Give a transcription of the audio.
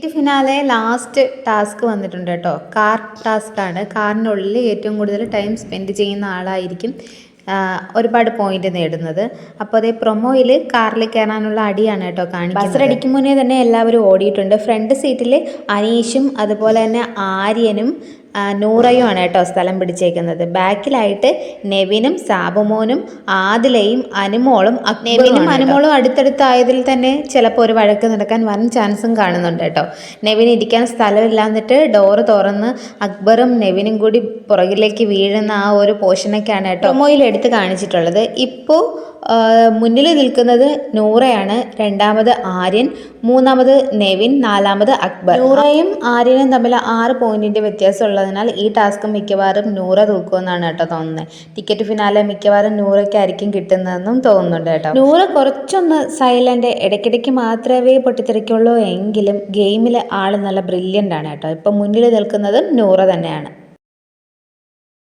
ഇത് finale last task വന്നിട്ടുണ്ട് കേട്ടോ. കാർ ടാസ്ക് ആണ്. കാറിനുള്ളിൽ ഏറ്റവും കൂടുതൽ ടൈം സ്പെൻഡ് ചെയ്യുന്ന ആളായിരിക്കും ഒരുപാട് പോയിന്റ് നേടുന്നത്. അപ്പോൾ അതേ പ്രൊമോയിൽ കാറിൽ കയറാനുള്ള അടിയാണ് കേട്ടോ കാണിക്കുന്നത്. ബസ്സിലടിക്കും മുന്നേ തന്നെ എല്ലാവരും ഓടിയിട്ടുണ്ട്. ഫ്രണ്ട് സീറ്റിൽ അനീഷും അതുപോലെ തന്നെ ആര്യനും നൂറയുമാണ് കേട്ടോ സ്ഥലം പിടിച്ചേക്കുന്നത്. ബാക്കിലായിട്ട് നെവിനും സാബുമോനും ആദിലയും അനുമോളും നെവിനും അനുമോളും അടുത്തടുത്തായതിൽ തന്നെ ചിലപ്പോൾ ഒരു വഴക്ക് നടക്കാൻ വൻ ചാൻസും കാണുന്നുണ്ട് കേട്ടോ. നെവിൻ ഇരിക്കാൻ സ്ഥലമില്ല എന്നിട്ട് ഡോറ് തുറന്ന് അക്ബറും നെവിനും കൂടി പുറകിലേക്ക് വീഴുന്ന ആ ഒരു പോഷനൊക്കെയാണ് കേട്ടോ മൊയിൽ എടുത്ത് കാണിച്ചിട്ടുള്ളത്. ഇപ്പോൾ മുന്നിൽ നിൽക്കുന്നത് നൂറയാണ്. രണ്ടാമത് ആര്യൻ മൂന്നാമത് നെവിൻ നാലാമത് അക്ബർ. നൂറയും ആര്യനും തമ്മിൽ ആറ് പോയിന്റിന്റെ വ്യത്യാസം ഉള്ളതിനാൽ ഈ ടാസ്ക് മിക്കവാറും നൂറ തൂക്കുമെന്നാണ് കേട്ടോ തോന്നുന്നത് ടിക്കറ്റ് ഫിനാലെ മിക്കവാറും നൂറയ്ക്കായിരിക്കും കിട്ടുന്നതെന്നും തോന്നുന്നുണ്ട് കേട്ടോ. നൂറ കുറച്ചൊന്ന് സൈലന്റ് ഇടയ്ക്കിടയ്ക്ക് മാത്രമേ പൊട്ടിത്തെറിക്കുള്ളൂ എങ്കിലും ഗെയിമിലെ ആൾ നല്ല ബ്രില്യന്റ് ആണ് കേട്ടോ. ഇപ്പം മുന്നിൽ നിൽക്കുന്നതും നൂറ തന്നെയാണ്.